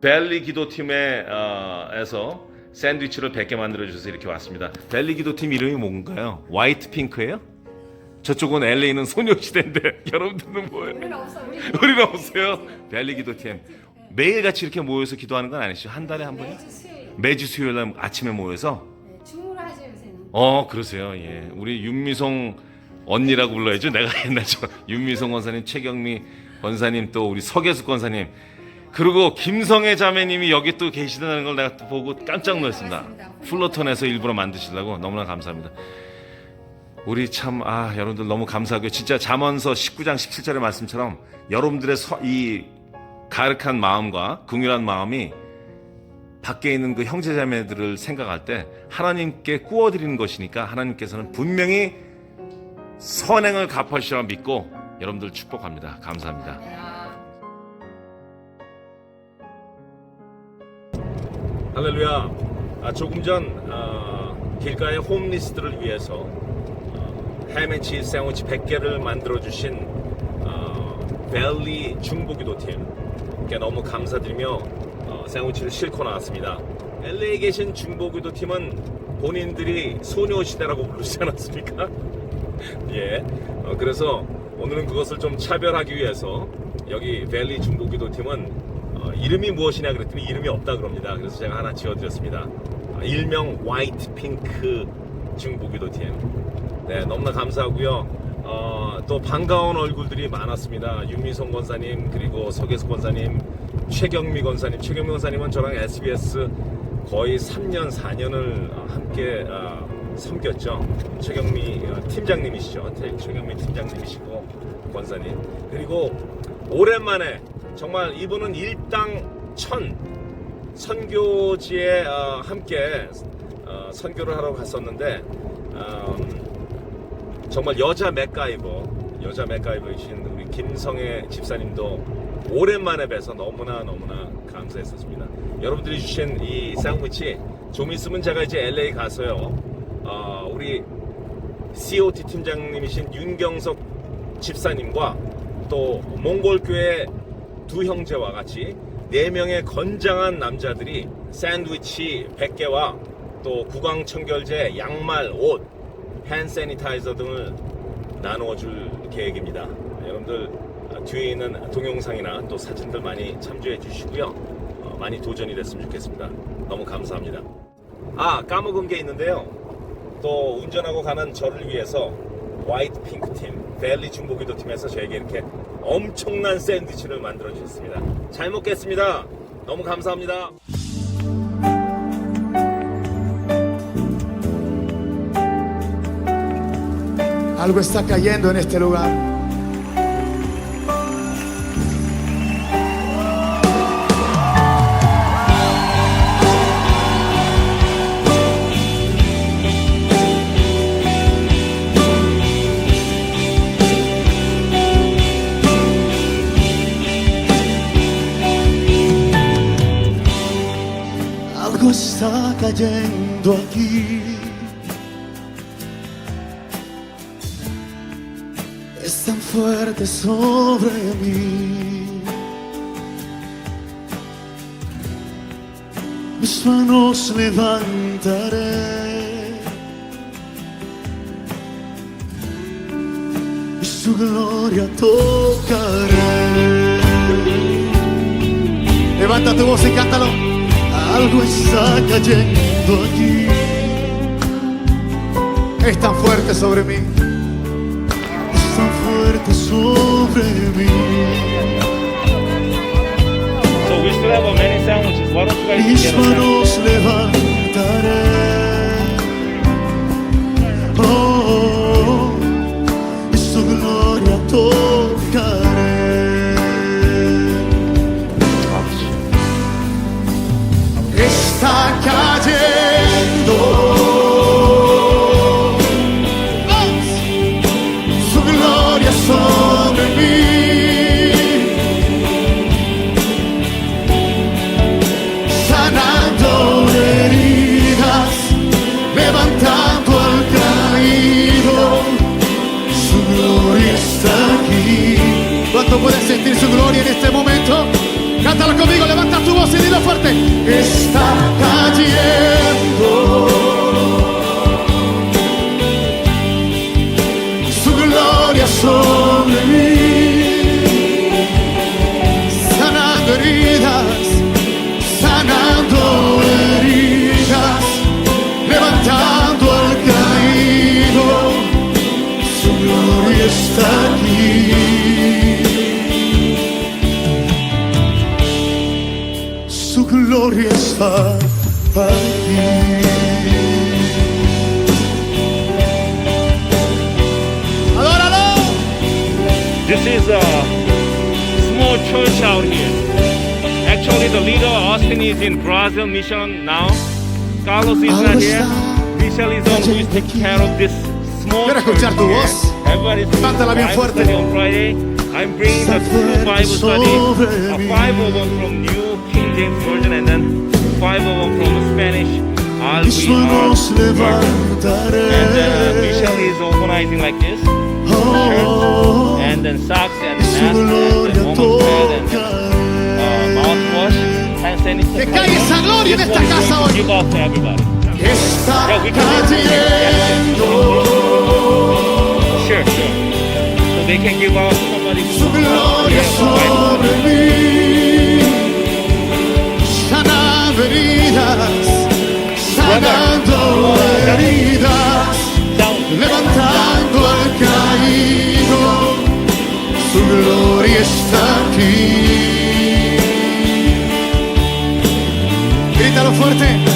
벨리 기도팀에서 샌드위치를 100개 만들어 주셔서 이렇게 왔습니다. 벨리 기도팀 이름이 뭔가요? 화이트 핑크예요? 저쪽은 LA는 소녀시대인데 여러분들은 뭐예요? 우리는 없어. 우리 우리는 없어요. 벨리 기도팀 매일 같이 이렇게 모여서 기도하는 건 아니시죠? 한 달에 한 번요? 매주 수요일 매주 수요일 날 아침에 모여서 네, 줌으로 하죠 요새는. 어 그러세요. 예, 우리 윤미송 언니라고 불러야죠. 내가 옛날처럼 윤미송 권사님, 최경미 권사님 또 우리 서계숙 권사님 그리고 김성애 자매님이 여기 또 계시다는 걸 내가 또 보고 깜짝 놀랐습니다. 플로톤에서 일부러 만드시려고 너무나 감사합니다. 우리 참 아 여러분들 너무 감사하고요. 진짜 잠언서 19장 17절의 말씀처럼 여러분들의 서, 이 가득한 마음과 긍휼한 마음이 밖에 있는 그 형제자매들을 생각할 때 하나님께 구워드리는 것이니까 하나님께서는 분명히 선행을 갚으시라 믿고 여러분들 축복합니다. 감사합니다. 할렐루야. 아, 조금 전 어, 길가의 홈리스들을 위해서 어, 햄앤치 샌드위치 100개를 만들어 주신 어, 벨리 중보기도 팀께 너무 감사드리며 어, 샌드위치를 싣고 나왔습니다. LA에 계신 중보기도 팀은 본인들이 소녀시대라고 부르지 않았습니까? 예. 어, 그래서 오늘은 그것을 좀 차별하기 위해서 여기 벨리 중보기도 팀은 어, 이름이 무엇이냐 그랬더니 이름이 없다 그럽니다. 그래서 제가 하나 지어드렸습니다. 아, 일명 화이트 핑크 중보기도 팀. 네, 너무나 감사하고요. 어, 또 반가운 얼굴들이 많았습니다. 윤미성 권사님 그리고 석예수 권사님, 최경미 권사님. 최경미 권사님은 저랑 SBS 거의 3년 4년을 함께 어, 섬겼죠. 최경미 어, 팀장님이시죠. 태- 최경미 팀장님이시고 권사님. 그리고 오랜만에 정말 이분은 일당 천 선교지에 어, 함께 어, 선교를 하러 갔었는데 음, 정말 여자 맥가이버 여자 맥가이버이신 우리 김성애 집사님도 오랜만에 뵈서 너무나 너무나 감사했었습니다. 여러분들이 주신 이 쌍무치 좀 있으면 제가 이제 LA 가서요. 어, 우리 COT 팀장님이신 윤경석 집사님과 또 몽골교회 두 형제와 같이 네 명의 건장한 남자들이 샌드위치 100개와 또 구강 청결제, 양말, 옷, 핸 세니타이저 등을 나누어 줄 계획입니다. 여러분들 아, 뒤에 있는 동영상이나 또 사진들 많이 참조해 주시고요. 어, 많이 도전이 됐으면 좋겠습니다. 너무 감사합니다. 아 까먹은 게 있는데요. 또 운전하고 가는 저를 위해서 화이트 핑크 팀, 벨리 중보기도 팀에서 저에게 이렇게 엄청난 샌드위치를 만들어 주셨습니다. 잘 먹겠습니다. 너무 감사합니다. Algo está cayendo en este lugar. Cayendo aquí. es tan fuerte sobre mí. Mis manos levantaré y su gloria tocaré. Levanta tu voz y cántalo. Algo está cayendo aquí. Es tan fuerte sobre mí es tan fuerte sobre mí. So we still have many sandwiches. Why don't you guys Mis manos levantaré. puedes sentir su gloria en este momento. Cántalo conmigo, levanta tu voz y dilo fuerte. Está gloria está aquí. Adóralo. This is a small church out here. Actually, the leader Austin is in Brazil mission now. Carlos is not here. Michelle is on who is taking care of this small Quiero church escuchar tu here. voz. Everybody's Cántala bien Bible fuerte. study on Friday. I'm bringing the two Bible study, a mí. 501 from New King James Version and then Five of them from Spanish. All we are and then uh, Michelle is organizing like this. Shirts, and then socks and masks, and then woman's head and uh, mouthwash, hand sanitizer. This what we give off to everybody. Yeah, we can give them here. Sure, sure. So they can give off fuerte.